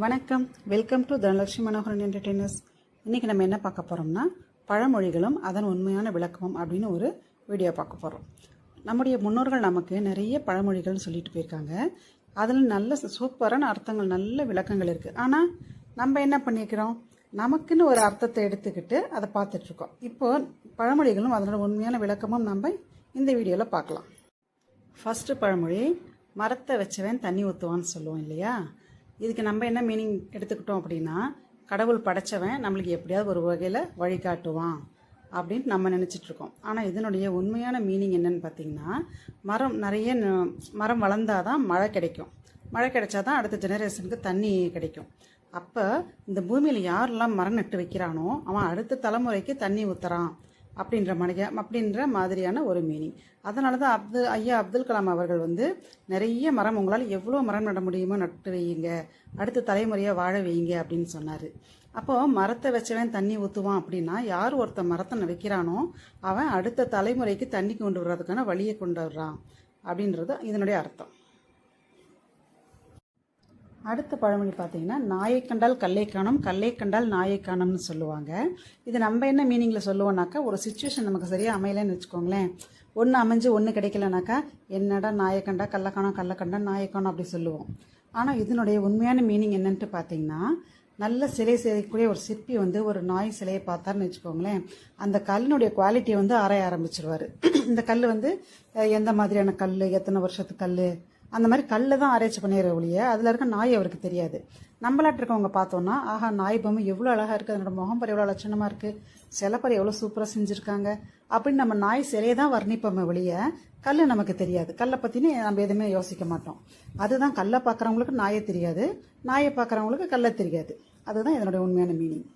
வணக்கம். Welcome to Dhanalakshmi Manoharan entertainers இன்றைக்கி நம்ம என்ன பார்க்க போகிறோம்னா பழமொழிகளும் அதன் உண்மையான விளக்கமும் அப்படின்னு ஒரு வீடியோ பார்க்க போகிறோம் நம்முடைய முன்னோர்கள் நமக்கு நிறைய பழமொழிகள்னு சொல்லிட்டு போயிருக்காங்க. அதில் நல்ல சூப்பரான அர்த்தங்கள் நல்ல விளக்கங்கள் இருக்குது ஆனால் நம்ம என்ன பண்ணிக்கிறோம் நமக்குன்னு ஒரு அர்த்தத்தை எடுத்துக்கிட்டு அதை பார்த்துட்ருக்கோம் இப்போது பழமொழிகளும் அதனோட உண்மையான விளக்கமும் நம்ம இந்த வீடியோவில் பார்க்கலாம். ஃபஸ்ட்டு பழமொழி மரத்தை வச்சவன் தண்ணி ஊற்றுவான்னு சொல்லுவோம் இல்லையா? இதுக்கு நம்ம என்ன மீனிங் எடுத்துக்கிட்டோம் அப்படின்னா கடவுள் படைச்சவன் நம்மளுக்கு எப்படியாவது ஒரு வகையில் வழிகாட்டுவான் அப்படின்னு நம்ம நினச்சிட்ருக்கோம் ஆனால் இதனுடைய உண்மையான மீனிங் என்னன்னு பார்த்தீங்கன்னா மரம் நிறைய ந- மரம் வளர்ந்தாதான் மழை கிடைக்கும். மழை கிடைச்சா தான் அடுத்த ஜெனரேஷனுக்கு தண்ணி கிடைக்கும். அப்போ இந்த பூமியில் யாரெல்லாம் மரம் நட்டு வைக்கிறானோ அவன் அடுத்த தலைமுறைக்கு தண்ணி ஊற்றுறான் அப்படின்ற மனித அப்படின்ற மாதிரியான ஒரு மீனிங் அதனால தான் அப்துல் ஐயா அப்துல் கலாம் அவர்கள் வந்து நிறைய மரம் உங்களால் எவ்வளோ மரம் நட முடியுமோ நட்டு வையுங்க. அடுத்த தலைமுறையாக வாழ வையுங்க அப்படின்னு சொன்னார். அப்போது மரத்தை வச்சவன் தண்ணி ஊற்றுவான் அப்படின்னா யார் ஒருத்தன் மரத்தை வைக்கிறானோ அவன் அடுத்த தலைமுறைக்கு தண்ணி கொண்டு வர்றதுக்கான வழியை கொண்டு வர்றான் அப்படின்றது இதனுடைய அர்த்தம். அடுத்த பழமொழி பார்த்தீங்கன்னா நாயை கண்டால் கல்லை காணும் கல்லை கண்டால் நாயை காணும்னு சொல்லுவாங்க. இது நம்ம என்ன மீனிங்கில் சொல்லுவோம்னாக்கா ஒரு சுச்சுவேஷன் நமக்கு சரியாக அமையலைன்னு வச்சுக்கோங்களேன். ஒன்று அமைஞ்சு ஒன்று கிடைக்கலனாக்கா என்னடா நாயை கண்டா கல்லை காணும் கல்லை கண்டா நாயை காணும் அப்படி சொல்லுவோம். ஆனால் இதனுடைய உண்மையான மீனிங் என்னன்ட்டு பார்த்தீங்கன்னா நல்ல சிலை செய்யக்கூடிய ஒரு சிற்பி வந்து ஒரு நாய் சிலையை பார்த்தாருன்னு வச்சுக்கோங்களேன். அந்த கல்லினுடைய குவாலிட்டியை வந்து ஆராய ஆரம்பிச்சிருவார். இந்த கல் வந்து எந்த மாதிரியான கல் எத்தனை வருஷத்து கல் அந்த மாதிரி கல்லை தான் ஆராய்ச்சி பண்ணிடுற ஒழிய அதில் இருக்க நாய் அவருக்கு தெரியாது. நம்மளாட்டு இருக்கவங்க பார்த்தோன்னா ஆஹா நாய் பொம்மை எவ்வளோ அழகாக இருக்குது அதனோட முகம் எவ்வளோ லட்சணமாக இருக்குது சிலப்பர் எவ்வளோ சூப்பராக செஞ்சுருக்காங்க அப்படின்னு நம்ம நாய் சிலையை தான் வர்ணிப்போமே ஒழிய கல் நமக்கு தெரியாது. கல்லை பற்றினு நம்ம எதுவுமே யோசிக்க மாட்டோம். அதுதான் கல்லை பார்க்குறவங்களுக்கு நாயை தெரியாது நாயை பார்க்குறவங்களுக்கு கல்லை தெரியாது. அதுதான் இதனுடைய உண்மையான மீனிங்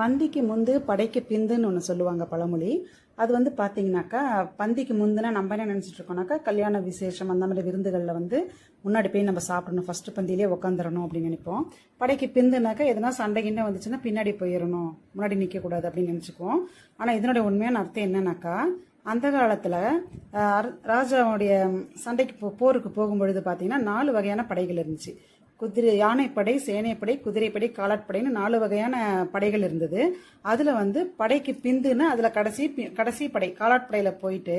பந்திக்கு முந்து படைக்கு பிந்துன்னு ஒன்று சொல்லுவாங்க பழமொழி. அது வந்து பார்த்தீங்கன்னாக்கா பந்திக்கு முந்தினா நம்ம என்ன நினச்சிட்டு இருக்கோம்னாக்கா கல்யாண விசேஷம் அந்த மாதிரி விருந்துகளில் வந்து முன்னாடி போய் நம்ம சாப்பிடணும். ஃபஸ்ட்டு பந்தியிலே உட்காந்துடணும் அப்படின்னு நினைப்போம். படைக்கு பிந்துனாக்கா எதனா சண்டை கிண்டை வந்துச்சுன்னா பின்னாடி போயிடணும் முன்னாடி நிற்கக்கூடாது அப்படின்னு நினச்சிக்குவோம். ஆனால் இதனுடைய உண்மையான அர்த்தம் என்னன்னாக்கா அந்த காலத்தில் ராஜாவுடைய சண்டைக்கு போ போருக்கு போகும்பொழுது பார்த்தீங்கன்னா நாலு வகையான படைகள் இருந்துச்சு. குதிரை யானைப்படை சேனைப்படை குதிரைப்படை காலாட்படைன்னு நாலு வகையான படைகள் இருந்தது. அதில் வந்து படைக்கு பிந்துன்னு அதில் கடைசி கடைசி படை காலாட்படையில் போயிட்டு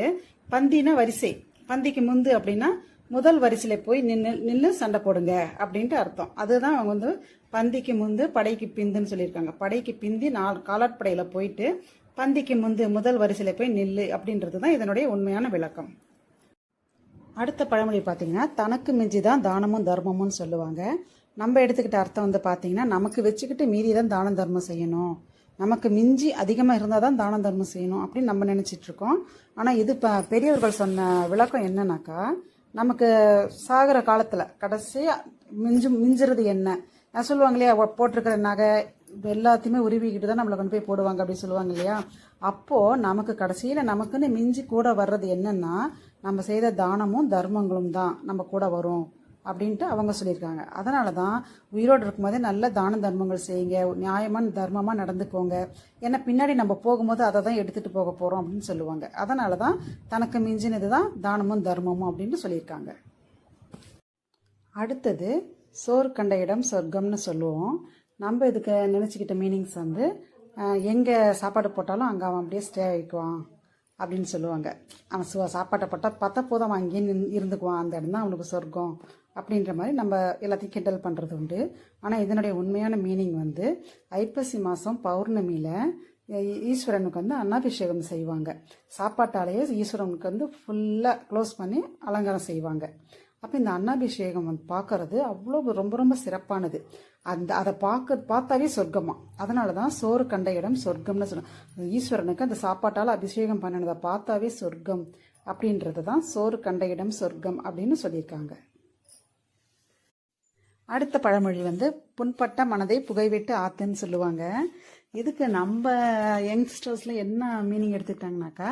பந்தினா வரிசை பந்திக்கு முந்து அப்படின்னா முதல் வரிசையில் போய் நின்று நின்று சண்டை போடுங்க அப்படின்ட்டு அர்த்தம். அதுதான் அவங்க வந்து பந்திக்கு முந்து படைக்கு பிந்துன்னு சொல்லியிருக்காங்க. படைக்கு பிந்தி நாலு காலாட்படையில் போயிட்டு பந்திக்கு முந்து முதல் வரிசையில் போய் நில்லு அப்படின்றது தான் இதனுடைய உண்மையான விளக்கம். அடுத்த பழமொழி பார்த்தீங்கன்னா தனக்கு மிஞ்சி தான் தானமும் தர்மமும் சொல்லுவாங்க. நம்ம எடுத்துக்கிட்ட அர்த்தம் வந்து பார்த்தீங்கன்னா நமக்கு வச்சுக்கிட்டு மீறி தான் தானம் தர்மம் செய்யணும். நமக்கு மிஞ்சி அதிகமாக இருந்தால் தான் தானம் தர்மம் செய்யணும் அப்படின்னு நம்ம நினச்சிட்ருக்கோம் ஆனால் இது இப்போ பெரியவர்கள் சொன்ன விளக்கம் என்னன்னாக்கா நமக்கு சாகிற காலத்தில் கடைசியாக மிஞ்சு மிஞ்சுறது என்ன? நான் சொல்லுவாங்க இல்லையா போட்டிருக்கிற நகை எல்லாத்தையுமே உருவிக்கிட்டு தான் நம்மளை கொண்டு போய் போடுவாங்க அப்படின்னு சொல்லுவாங்க இல்லையா? அப்போது நமக்கு கடைசியில் நமக்குன்னு மிஞ்சி கூட வர்றது என்னென்னா நம்ம செய்த தானமும் தர்மங்களும் தான் நம்ம கூட வரும் அப்படின்ட்டு அவங்க சொல்லியிருக்காங்க. அதனால தான் உயிரோடு இருக்கும்போதே நல்ல தான தர்மங்கள் செய்யுங்க நியாயமான தர்மமாக நடந்துக்கோங்க. ஏன்னா பின்னாடி நம்ம போகும்போது அதை தான் எடுத்துகிட்டு போக போகிறோம் அப்படின்னு சொல்லுவாங்க. அதனால தான் தனக்கு மிஞ்சினது தான் தானமும் தர்மமும் அப்படின்னு சொல்லியிருக்காங்க. அடுத்தது சோறு கண்ட இடம் சொர்க்கம்னு சொல்லுவோம். நம்ம இதுக்கு நினச்சிக்கிட்ட மீனிங்ஸ் வந்து எங்கே சாப்பாடு போட்டாலும் அங்கே அவன் அப்படியே ஸ்டே ஆகிக்குவான் அப்படின்னு சொல்லுவாங்க. அவன் சுவா சாப்பாட்டை போட்டால் பார்த்தா போதும் அவன் அங்கேயே நின் இருந்துக்குவான். அந்த இடம் தான் அவனுக்கு சொர்க்கம் அப்படின்ற மாதிரி நம்ம எல்லாத்தையும் கிண்டல் பண்ணுறது உண்டு. ஆனால் இதனுடைய உண்மையான மீனிங் வந்து ஐப்பசி மாதம் பௌர்ணமியில் ஈஸ்வரனுக்கு வந்து அன்னாபிஷேகம் செய்வாங்க. சாப்பாட்டாலேயே ஈஸ்வரனுக்கு வந்து ஃபுல்லாக க்ளோஸ் பண்ணி அலங்காரம் செய்வாங்க. அப்போ இந்த அன்னாபிஷேகம் வந்து பார்க்கறது அவ்வளோ ரொம்ப ரொம்ப சிறப்பானது. அந்த அதை பார்க்க பார்த்தாவே சொர்க்கமா. அதனால தான் சோறு கண்ட இடம் சொர்க்கம்னு சொல்லுவாங்க ஈஸ்வரனுக்கு அந்த சாப்பாட்டால் அபிஷேகம் பண்ணினதை பார்த்தாவே சொர்க்கம் அப்படின்றது தான் சோறு கண்ட இடம் சொர்க்கம் அப்படின்னு சொல்லியிருக்காங்க. அடுத்த பழமொழி வந்து புண்பட்ட மனதை புகைவிட்டு ஆத்துன்னு சொல்லுவாங்க. இதுக்கு நம்ம யங்ஸ்டர்ஸில் என்ன மீனிங் எடுத்துக்கிட்டாங்கனாக்கா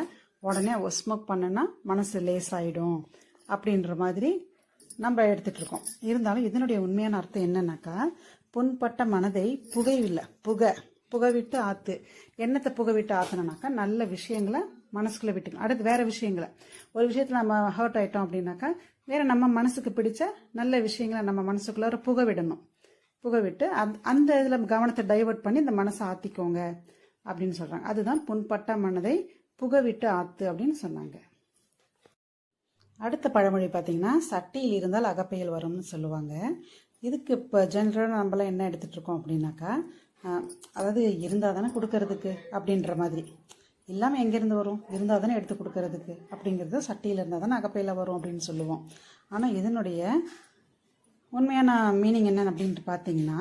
உடனே ஒஸ்மோக் பண்ணுன்னா மனசு லேஸ் ஆகிடும் அப்படின்ற மாதிரி நம்ம எடுத்துட்டு இருக்கோம் இருந்தாலும் இதனுடைய உண்மையான அர்த்தம் என்னன்னாக்கா புண்பட்ட மனதை புகைவில்லை புகை புகை விட்டு ஆத்து. எண்ணத்தை புகை விட்டு ஆத்தணுனாக்கா நல்ல விஷயங்களை மனசுக்குள்ள விட்டுக்கலாம் அடுத்து வேற விஷயங்களை. ஒரு விஷயத்தில் நம்ம ஹர்ட் ஆயிட்டோம் அப்படின்னாக்கா வேறு நம்ம மனசுக்கு பிடிச்ச நல்ல விஷயங்களை நம்ம மனசுக்குள்ளே ஒரு புகை விடணும். புகை விட்டு அந் அந்த இதில் கவனத்தை டைவர்ட் பண்ணி இந்த மனசை ஆற்றிக்கோங்க அப்படின்னு சொல்கிறாங்க அதுதான் புண்பட்ட மனதை புகவிட்டு ஆத்து அப்படின்னு சொன்னாங்க. அடுத்த பழமொழி பார்த்தீங்கன்னா சட்டியில் இருந்தால் அகப்பையில் வரும்னு சொல்லுவாங்க. இதுக்கு இப்போ ஜென்ரலாக நம்மளாம் என்ன எடுத்துகிட்டு இருக்கோம் அப்படின்னாக்கா அதாவது இருந்தால் தானே கொடுக்கறதுக்கு அப்படின்ற மாதிரி. இல்லாமல் எங்கேருந்து வரும்? இருந்தால் தானே எடுத்து கொடுக்கறதுக்கு அப்படிங்கிறது சட்டியில் இருந்தால் தானே அகப்பையில் வரும் அப்படின்னு சொல்லுவோம். ஆனால் இதனுடைய உண்மையான மீனிங் என்னென்னு அப்படின்ட்டு பார்த்தீங்கன்னா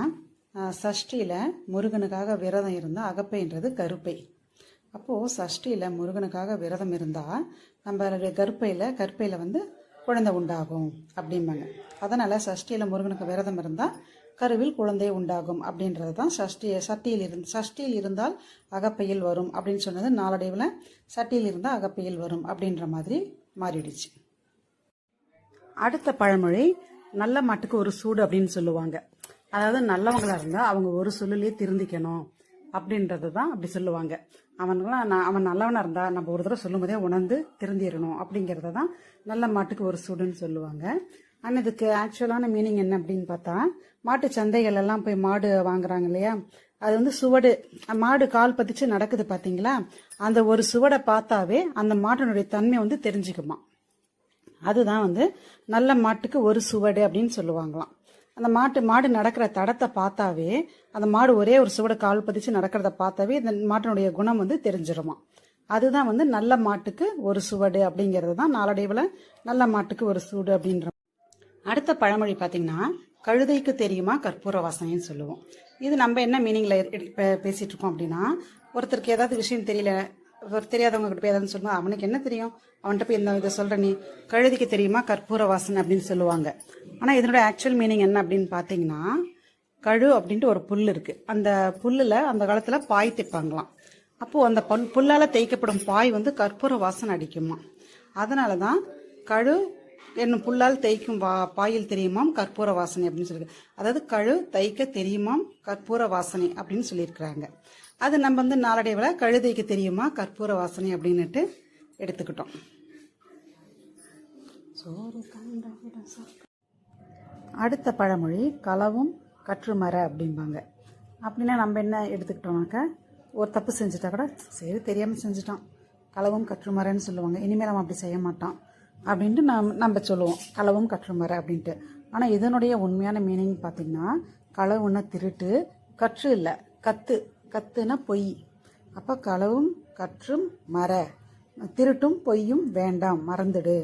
சஷ்டியில் முருகனுக்காக விரதம் இருந்தால் அகப்பைன்றது கருப்பை. அப்போது சஷ்டியில் முருகனுக்காக விரதம் இருந்தால் நம்மளுடைய கற்பையில் கற்பையில் வந்து குழந்தை உண்டாகும் அப்படிம்பாங்க. அதனால் சஷ்டியில் முருகனுக்கு விரதம் இருந்தால் கருவில் குழந்தை உண்டாகும் அப்படின்றது தான் சஷ்டி சட்டியில் இருந்து சஷ்டியில் இருந்தால் அகப்பையில் வரும் அப்படின்னு சொன்னது நாளடைவில் சட்டியில் இருந்தால் அகப்பையில் வரும் அப்படின்ற மாதிரி மாறிடுச்சு. அடுத்த பழமொழி நல்ல மாட்டுக்கு ஒரு சூடு அப்படின்னு சொல்லுவாங்க. அதாவது நல்லவங்களாக இருந்தால் அவங்க ஒரு சூழலையே திருந்திக்கணும். அப்படின்றது தான் அப்படி சொல்லுவாங்க. அவனுங்களாம் நான் அவன் நல்லவனாக இருந்தா நம்ம ஒரு தடவை சொல்லும் போதே உணர்ந்து திருந்திடணும் அப்படிங்கிறத தான் நல்ல மாட்டுக்கு ஒரு சூடுன்னு சொல்லுவாங்க. ஆனால் இதுக்கு ஆக்சுவலான மீனிங் என்ன அப்படின்னு பார்த்தா மாட்டு சந்தைகள் எல்லாம் போய் மாடு வாங்குறாங்க இல்லையா? அது வந்து சுவடு மாடு கால் பதிச்சு நடக்குது பார்த்தீங்களா? அந்த ஒரு சுவடை பார்த்தாவே அந்த மாட்டினுடைய தன்மை வந்து தெரிஞ்சுக்குமா அதுதான் வந்து நல்ல மாட்டுக்கு ஒரு சுவடு அப்படின்னு சொல்லுவாங்களாம். அந்த மாட்டு மாடு நடக்கிற தடத்தை பார்த்தாவே அந்த மாடு ஒரே ஒரு சுவடை கால் பதிச்சு நடக்கிறத பார்த்தாவே இந்த மாட்டினுடைய குணம் வந்து தெரிஞ்சிருமா. அதுதான் வந்து நல்ல மாட்டுக்கு ஒரு சுவடு அப்படிங்கிறது தான் நாளடைவில் நல்ல மாட்டுக்கு ஒரு சூடு அப்படின்ற அடுத்த பழமொழி பார்த்தீங்கன்னா கழுதைக்கு தெரியுமா கற்பூர வாசனைன்னு சொல்லுவோம். இது நம்ம என்ன மீனிங்கில் பேசிகிட்டு இருக்கோம் அப்படின்னா ஒருத்தருக்கு ஏதாவது விஷயம் தெரியல ஒரு தெரியாதவங்க கிட்ட போய் ஏதாவது சொல்லுவாங்க அவனுக்கு என்ன தெரியும்? அவன்கிட்ட போய் இந்த இதை சொல்கிற நீ கழுதைக்கு தெரியுமா கற்பூர வாசனை? அப்படின்னு சொல்லுவாங்க. ஆனால் இதனோட ஆக்சுவல் மீனிங் என்ன அப்படின்னு பார்த்தீங்கன்னா கழு அப்படின்ட்டு ஒரு புல் இருக்கு. அந்த புல்லில் அந்த காலத்தில் பாய் தைப்பாங்களாம். அப்போது அந்த பல் புல்லால் தேய்க்கப்படும் பாய் வந்து கற்பூர வாசனை அடிக்குமா? அதனால தான் கழு என்னும் புல்லால் தைக்கும் வா பாயில் தெரியுமாம்? கற்பூர வாசனை அப்படின்னு சொல்லியிருக்கு அதாவது கழு தைக்க தெரியுமாம்? கற்பூர வாசனை அப்படின்னு சொல்லியிருக்கிறாங்க. அது நம்ம வந்து நாளடைவில் கழு தைக்க தெரியுமா? கற்பூர வாசனை அப்படின்னுட்டு எடுத்துக்கிட்டோம். சோறு அடுத்த பழமொழி களவும் கற்றுமர அப்படிம்பாங்க. அப்படின்னா நம்ம என்ன எடுத்துக்கிட்டோம்னாக்கா ஒரு தப்பு செஞ்சுட்டா கூட சரி தெரியாமல் செஞ்சுட்டான் களவும் கற்றுமரன்னு சொல்லுவாங்க. இனிமேல் நம்ம அப்படி செய்ய மாட்டான் அப்படின்ட்டு நம் நம்ம சொல்லுவோம். களவும் கற்றுமர அப்படின்ட்டு. ஆனால் இதனுடைய உண்மையான மீனிங் பார்த்திங்கன்னா களவுன்னா திருட்டு கற்று இல்லை. கத்து. கத்துனா பொய். அப்போ களவும் கற்றும் மர திருட்டும் பொய்யும் வேண்டாம். மறந்துடு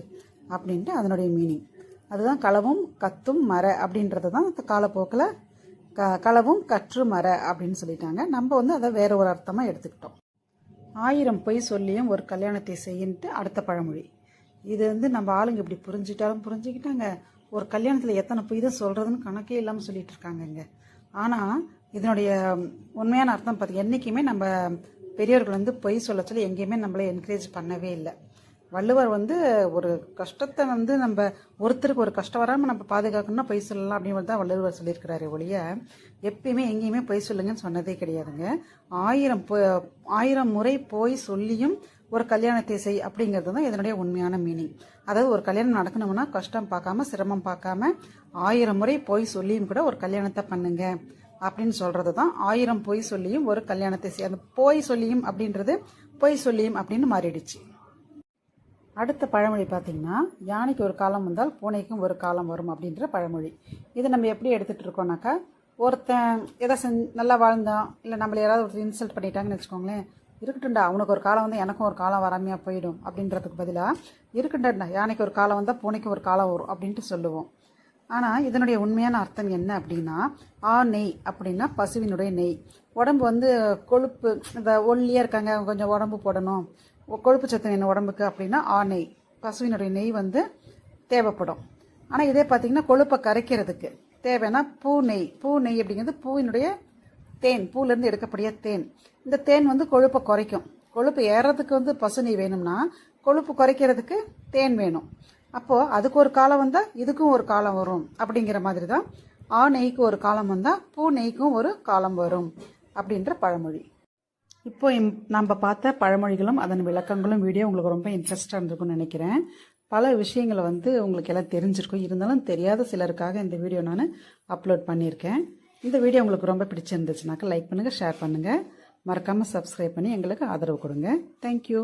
அப்படின்ட்டு அதனுடைய மீனிங் அதுதான் களவும் கத்தும் மர அப்படின்றது தான் காலப்போக்கில் க களவும் கற்று மர அப்படின்னு சொல்லிட்டாங்க. நம்ம வந்து அதை வேற ஒரு அர்த்தமாக எடுத்துக்கிட்டோம். ஆயிரம் பொய் சொல்லியும் ஒரு கல்யாணத்தை செய்யின்ட்டு அடுத்த பழமொழி. இது வந்து நம்ம ஆளுங்க இப்படி புரிஞ்சுட்டாலும் புரிஞ்சுக்கிட்டாங்க. ஒரு கல்யாணத்தில் எத்தனை பொய் தான் சொல்கிறதுன்னு கணக்கே இல்லாமல் சொல்லிட்டு இருக்காங்கங்க. ஆனால் இதனுடைய உண்மையான அர்த்தம் பார்த்து என்றைக்குமே நம்ம பெரியவர்கள் வந்து பொய் சொல்ல சொல்லி எங்கேயுமே நம்மளை என்கரேஜ் பண்ணவே இல்லை. வள்ளுவர் வந்து ஒரு கஷ்டத்தை வந்து நம்ம ஒருத்தருக்கு ஒரு கஷ்டம் வராமல் நம்ம பாதுகாக்கணும்னா பொய் சொல்லலாம் அப்படின்னு தான் வள்ளுவர் சொல்லியிருக்கிறாரு ஒழிய எப்பயுமே எங்கேயுமே பொய் சொல்லுங்கன்னு சொன்னதே கிடையாதுங்க. ஆயிரம் பொ- ஆயிரம் முறை போய் சொல்லியும் ஒரு கல்யாணத்தை செய் அப்படிங்கிறது தான் இதனுடைய உண்மையான மீனிங் அதாவது ஒரு கல்யாணம் நடக்கணும்னா கஷ்டம் பார்க்காம சிரமம் பார்க்காம ஆயிரம் முறை போய் சொல்லியும் கூட ஒரு கல்யாணத்தை பண்ணுங்க அப்படின்னு சொல்கிறது தான் ஆயிரம் பொய் சொல்லியும் ஒரு கல்யாணத்தை செய் அந்த போய் சொல்லியும் அப்படின்றது பொய் சொல்லியும் அப்படின்னு மாறிடுச்சு. அடுத்த பழமொழி பார்த்தீங்கன்னா யானைக்கு ஒரு காலம் வந்தால் பூனைக்கும் ஒரு காலம் வரும் அப்படின்ற பழமொழி. இதை நம்ம எப்படி எடுத்துகிட்டு இருக்கோம்னாக்கா ஒருத்தன் எதை செஞ் நல்லா வாழ்ந்தான் இல்லை நம்மளை யாராவது ஒருத்தர் இன்சல்ட் பண்ணிட்டாங்கன்னு வச்சுக்கோங்களேன் இருக்கட்டும்டா அவனுக்கு ஒரு காலம் வந்து எனக்கும் ஒரு காலம் வராமையாக போயிடும் அப்படின்றதுக்கு பதிலாக இருக்கட்டும்டா யானைக்கு ஒரு காலம் வந்தால் பூனைக்கு ஒரு காலம் வரும் அப்படின்ட்டு சொல்லுவோம். ஆனால் இதனுடைய உண்மையான அர்த்தம் என்ன அப்படின்னா ஆ நெய் அப்படின்னா பசுவினுடைய நெய். உடம்பு வந்து கொழுப்பு இந்த ஒல்லியாக இருக்காங்க கொஞ்சம் உடம்பு போடணும். கொழுப்பு சத்து என்ன உடம்புக்கு அப்படின்னா ஆ நெய். பசுவினுடைய நெய் வந்து தேவைப்படும். ஆனால் இதே பார்த்தீங்கன்னா கொழுப்பை கரைக்கிறதுக்கு தேவைன்னா பூ நெய். பூ நெய் அப்படிங்கிறது பூவினுடைய தேன். பூலேருந்து எடுக்கக்கூடிய தேன். இந்த தேன் வந்து கொழுப்பை குறைக்கும். கொழுப்பு ஏறதுக்கு வந்து பசு நெய் வேணும்னா கொழுப்பு குறைக்கிறதுக்கு தேன் வேணும். அப்போது அதுக்கு ஒரு காலம் வந்தால் இதுக்கும் ஒரு காலம் வரும் அப்படிங்கிற மாதிரி தான் ஆ நெய்க்கு ஒரு காலம் வந்தால் பூ நெய்க்கும் ஒரு காலம் வரும் அப்படின்ற பழமொழி. இப்போ நம்ம பார்த்த பழமொழிகளும் அதன் விளக்கங்களும் வீடியோ உங்களுக்கு ரொம்ப இன்ட்ரெஸ்டாக இருந்திருக்கும்னு நினைக்கிறேன். பல விஷயங்களை வந்து உங்களுக்கு எல்லாம் தெரிஞ்சிருக்கும். இருந்தாலும் தெரியாத சிலருக்காக இந்த வீடியோ நான் அப்லோட் பண்ணியிருக்கேன். இந்த வீடியோ உங்களுக்கு ரொம்ப பிடிச்சிருந்துச்சுனாக்கா லைக் பண்ணுங்கள் ஷேர் பண்ணுங்கள் மறக்காமல் சப்ஸ்கிரைப் பண்ணி எங்களுக்கு ஆதரவு கொடுங்க. தேங்க்யூ